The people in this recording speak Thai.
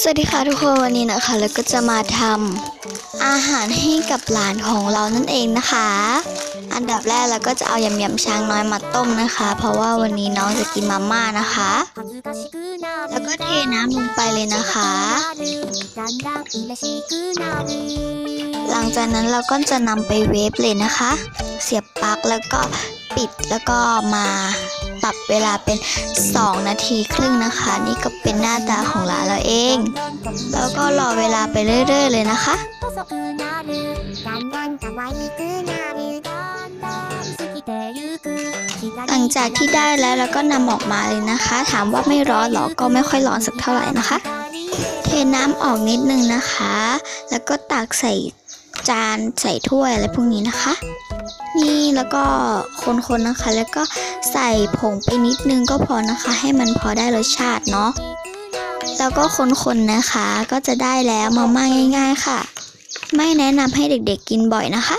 สวัสดีค่ะทุกคนวันนี้นะคะแล้วก็จะมาทำอาหารให้กับหลานของเรานั่นเองนะคะ อันดับแรกเราก็จะเอายำยำช้างน้อยมาต้มนะคะ เพราะว่าวันนี้น้องจะกินมาม่านะคะ แล้วก็เทน้ำลงไปเลยนะคะ หลังจากนั้นเราก็จะนำไปเวฟเลยนะคะ เสียบปลั๊กแล้วก็ปิดแล้วก็มาปรับเวลาเป็น 2 นาทีครึ่งนะคะ นี่ก็เป็นหน้าตาของร้านเราเอง แล้วก็รอเวลาไปเรื่อย ๆ เลยนะคะหลังจากที่ได้แล้วแล้วก็นำออกมาเลยนะคะ ถามว่าไม่ร้อนหรอก็ไม่ค่อยร้อนสักเท่าไหร่นะคะ เทน้ำออกนิดนึงนะคะ แล้วก็ตักใส่ จานใส่ถ้วยอะไรพวกนี้นะคะ นี่แล้วก็คนๆนะคะ แล้วก็ใส่ผงไปนิดนึงก็พอนะคะ ให้มันพอได้รสชาติเนาะแล้วก็คนๆนะคะก็จะได้แล้วมาม่าง่าย ๆ ค่ะ ไม่แนะนำให้เด็กๆกินบ่อยนะคะ